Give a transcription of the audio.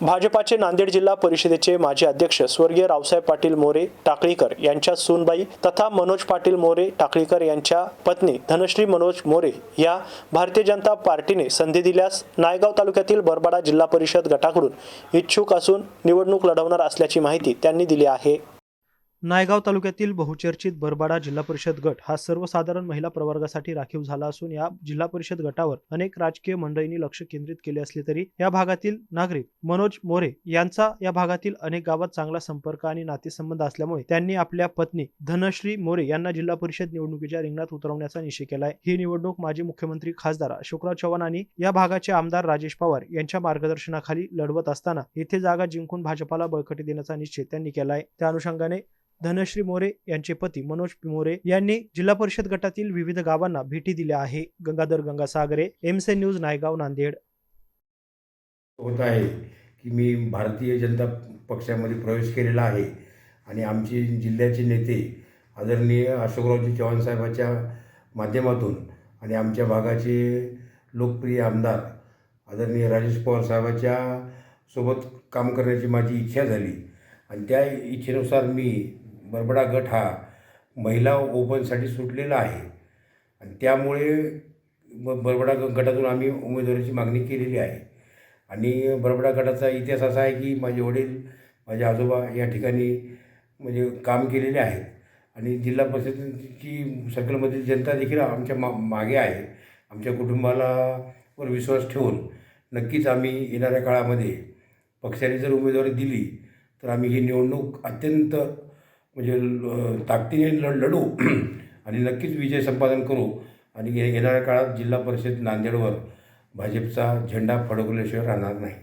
भाजपाचे नांदेड जिल्हा परिषदेचे माजी अध्यक्ष स्वर्गीय रावसाहेब पाटील मोरे टाकळीकर यांच्या सूनबाई तथा मनोज पाटील मोरे टाकळीकर यांच्या पत्नी धनश्री मनोज मोरे या भारतीय जनता पार्टीने संधी दिल्यास नायगाव तालुक्यातील बरबाडा जिल्हा परिषद गटाकडून इच्छुक असून निवडणूक लढवणार असल्याची माहिती त्यांनी दिली आहे. नायगाव तालुक्यातील बहुचर्चित बरबाडा जिल्हा परिषद गट हा सर्वसाधारण महिला प्रवर्गासाठी राखीव झाला असून या जिल्हा परिषद गटावर अनेक राजकीय मंडळींनी लक्ष केंद्रित केले असले तरी या भागातील नागरिक मनोज मोरे यांचा या भागातील अनेक गावात चांगला संपर्क आणि नातेसंबंध असल्यामुळे त्यांनी आपल्या पत्नी धनश्री मोरे यांना जिल्हा परिषद निवडणुकीच्या रिंगणात उतरवण्याचा निश्चय केलाय. ही निवडणूक माजी मुख्यमंत्री खासदार अशोकराव चव्हाण आणि या भागाचे आमदार राजेश पवार यांच्या मार्गदर्शनाखाली लढवत असताना येथे जागा जिंकून भाजपाला बळकटी देण्याचा निश्चय त्यांनी केलाय. त्या अनुषंगाने धनश्री मोरे यांचे पती मनोज मोरे यांनी जिल्हा परिषद गटातील विविध गावांना भेटी दिल्या आहे. गंगाधर गंगासागरे एमसे न्यूज नायगाव नांदेड. होत आहे की मी भारतीय जनता पक्षामध्ये प्रवेश केलेला आहे आणि आमचे जिल्ह्याचे नेते आदरणीय अशोकरावजी चव्हाण साहेबाच्या माध्यमातून आणि आमच्या भागाचे लोकप्रिय आमदार आदरणीय राजेश पवार साहेबाच्या सोबत काम करण्याची माझी इच्छा झाली. आणि त्या इच्छेनुसार मी बरबडा गट हा महिला ओपनसाठी सुटलेला आहे. आणि त्यामुळे ब बरबडा ग- गटातून आम्ही उमेदवारीची मागणी केलेली आहे. आणि बरबडा गटाचा इतिहास असा आहे की माझे वडील माझे आजोबा या ठिकाणी म्हणजे काम केलेले आहेत. आणि जिल्हा परिषदेची सर्कलमधील जनता देखील आमच्या मा मागे आहे. आमच्या कुटुंबाला वर विश्वास ठेवून नक्कीच आम्ही येणाऱ्या काळामध्ये पक्षाने जर उमेदवारी दिली तर आम्ही ही निवडणूक अत्यंत म्हणजे ताकदीने लढ लढू आणि नक्कीच विजय संपादन करू. आणि ये- येणाऱ्या काळात जिल्हा परिषद नांदेडवर भाजपचा झेंडा फडकल्याशिवाय राहणार नाही.